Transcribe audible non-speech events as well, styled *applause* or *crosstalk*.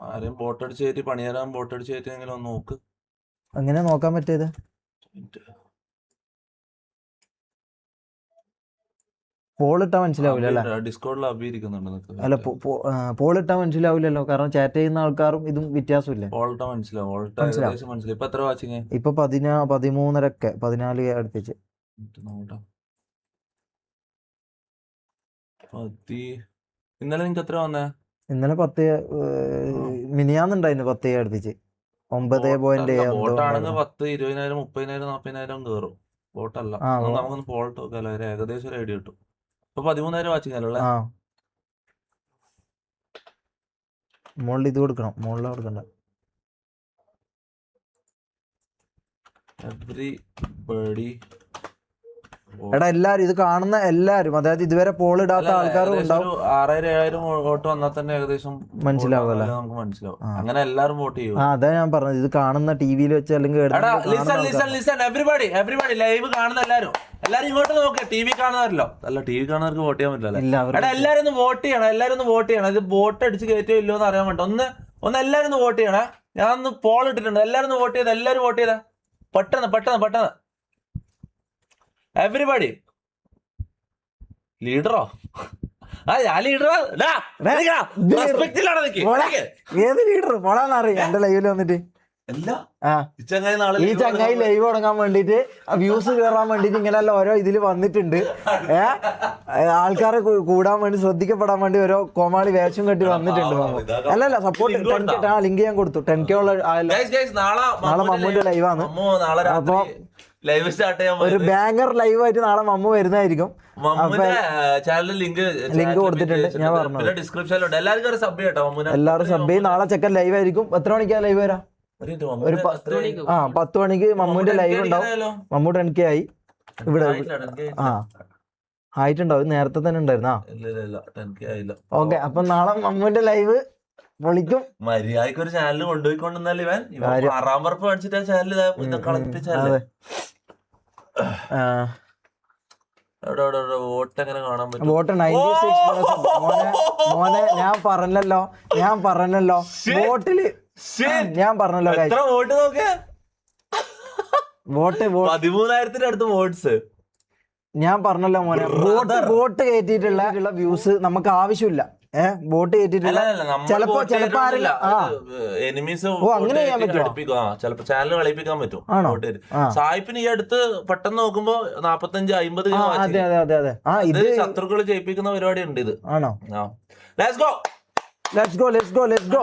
ആരെയും ബോട്ട് അടിച്ച് കയറ്റി പണിയാരാൻ ബോട്ട് അടിച്ച് കയറ്റിയെങ്കിലും ഒന്ന് നോക്ക്. അങ്ങനെ നോക്കാൻ പറ്റിയത്? പോളിട്ടാ മനസ്സിലാവില്ല ഡിസ്കോഡിൽ അഭിയിരിക്കുന്നുണ്ട് അല്ല? പോളിട്ടാ മനസ്സിലാവില്ലല്ലോ കാരണം ചാറ്റ് ചെയ്യുന്ന ആൾക്കാരും ഇതും വ്യത്യാസമില്ലേ? വോൾട്ട മനസ്സിലാവും വോൾട്ട മനസ്സിലാവും. ഇപ്പൊ എത്ര വാച്ചിങ് ഇപ്പൊ പതിനാ പതിമൂന്നരക്കെ പതിനാല് അടുപ്പിച്ച്. ഇന്നലെ നിങ്ങക്ക് എത്ര വന്നേ? ഇന്നലെ പത്ത് മിനിയാന്നുണ്ടായിരുന്നു പത്ത് അടുപ്പിച്ച്. ഒമ്പത് പോയിന്റ് പത്ത് ഇരുപതിനായിരം മുപ്പതിനായിരം നാപ്പതിനായിരം കേറും. ബോട്ടല്ല. നമുക്കൊന്ന് പോൾട്ട് നോക്കാലോ ഏകദേശം ഒരു ഐഡിയ കിട്ടും. ഇപ്പൊ പതിമൂന്നായിരം വാച്ചിങ് അല്ലേ മുകളിൽ ഇത് കൊടുക്കണം. മുകളിൽ കൊടുക്കണ്ട എവറി ബഡി എടാ എല്ലാരും ഇത് കാണുന്ന എല്ലാരും അതായത് ഇതുവരെ പോൾ ഇടാത്ത ആൾക്കാരും ഉണ്ടാവും. ആറായിരം ഏഴായിരം വോട്ട് വന്നാൽ തന്നെ ഏകദേശം മനസ്സിലാവുമല്ലോ നമുക്ക് മനസ്സിലാവും. അങ്ങനെ എല്ലാരും വോട്ട് ചെയ്യും. ആ അതാ ഞാൻ പറഞ്ഞത്. ഇത് കാണുന്ന ടി വിയിൽ വെച്ച് അല്ലെങ്കിൽ എവറിബഡി എവറിബഡി ലൈവ് കാണുന്ന എല്ലാരും. എല്ലാരും ഇങ്ങോട്ട് നോക്ക് ടി വി കാണുന്നവരല്ലോ. അല്ല ടി വി കാണുന്നവർക്ക് വോട്ട് ചെയ്യാൻ പറ്റില്ല എടാ എല്ലാരും ഒന്ന് വോട്ട് ചെയ്യണം എല്ലാരും ഒന്ന് വോട്ട് ചെയ്യണം. ഇത് വോട്ട് അടിച്ച് കയറ്റോ ഇല്ലോ എന്ന് അറിയാൻ വേണ്ട. ഒന്ന് ഒന്ന് എല്ലാരും ഒന്ന് വോട്ട് ചെയ്യണേ. ഞാൻ ഒന്ന് പോൾ ഇട്ടിട്ടുണ്ട്. എല്ലാരും ഒന്ന് വോട്ട് ചെയ്ത എല്ലാരും വോട്ട് ചെയ്ത. പെട്ടെന്ന് പെട്ടെന്ന് പെട്ടെന്ന്. എവറിബഡി ലീഡറോ. ഏത് ലീഡർ എന്റെ ലൈവിൽ വന്നിട്ട്. ഈ ചങ്ങായി ലൈവ് തുടങ്ങാൻ വേണ്ടിട്ട് വ്യൂസ് കയറാൻ വേണ്ടിട്ട് ഇങ്ങനെയല്ല ഓരോ ഇതിൽ വന്നിട്ടുണ്ട്. *laughs* ഏ? ആൾക്കാരെ കൂടാൻ വേണ്ടി ശ്രദ്ധിക്കപ്പെടാൻ വേണ്ടി ഓരോ കോമാളി വേഷം കെട്ടി വന്നിട്ടുണ്ട് അല്ല അല്ല അല്ലല്ല സപ്പോർട്ട് ആ ലിങ്ക് ഞാൻ കൊടുത്തു. ടെൻ കെ ഉള്ള നാളെ മമ്മൂന്റെ ലൈവാണ് അപ്പൊ ലൈവ് സ്റ്റാർട്ട് ചെയ്യാൻ ഒരു. ബാങ്കർ ലൈവ് ആയിട്ട് നാളെ മമ്മു വരുന്നതായിരിക്കും. ചാനലിൽ ലിങ്ക് ലിങ്ക് കൊടുത്തിട്ടുണ്ട്. ഞാൻ പറഞ്ഞു ഡിസ്ക്രിപ്ഷനിലുണ്ട് എല്ലാവർക്കും സബ് ചെയ്യട്ടോ എല്ലാവരും സബ് ചെയ്യും. നാളെ ചെക്കൻ ലൈവ് ആയിരിക്കും. എത്ര മണിക്കാണ് ലൈവ് വരാം? ഒരു? ആ പത്ത് മണിക്ക് മമ്മൂന്റെ ലൈവ് ഉണ്ടാവും. മമ്മു ടെൻ കെ ആയി. ഇവിടെ ആ. ആയിട്ടുണ്ടാവും നേരത്തെ തന്നെ ഉണ്ടായിരുന്നാ? ഇല്ല ഇല്ല ഇല്ല. 10K ആയില്ല. ഓക്കെ അപ്പൊ നാളെ മമ്മൂന്റെ ലൈവ് വിളിക്കും മര്യാദയ്ക്ക് ഒരു ചാനൽ കൊണ്ടുപോയിക്കൊണ്ടെന്നാൽ ഇവൻ. ഇവൻ ആറാം പറപ്പ് കാണിച്ചിട്ട് ആ ചാനൽ ഉം, വോട്ട് നയന്റി സിക്സ് മോനെ ഞാൻ പറഞ്ഞല്ലോ ഞാൻ പറഞ്ഞല്ലോ. വോട്ടിൽ ഞാൻ പറഞ്ഞല്ലോ വോട്ട് വോട്ട് പതിമൂന്നായിരത്തിന്റെ അടുത്ത് വോട്ട്സ്. ഞാൻ പറഞ്ഞല്ലോ മോനെ. വോട്ട് വോട്ട് കയറ്റിയിട്ടുള്ള വ്യൂസ് നമുക്ക് ആവശ്യമില്ല. ഏഹ് വോട്ട് കയറ്റിയിട്ടുള്ള ചിലപ്പോ ചിലപ്പോ എനിമീസ് ഓ, അങ്ങനെ ചെയ്യാൻ പറ്റുമോ? ചിലപ്പോ ചാനൽ കളിപ്പിക്കാൻ പറ്റും. ആണോ? സായിപ്പിന് ഈ അടുത്ത് പെട്ടെന്ന് നോക്കുമ്പോ നാപ്പത്തഞ്ച് അമ്പത് അതെ അതെ അതെ അതെ. ആ ഇത് ശത്രുക്കൾ ജയിപ്പിക്കുന്ന പരിപാടി ഉണ്ട് ഇത്. ആണോ? Let's go let's go let's go let's go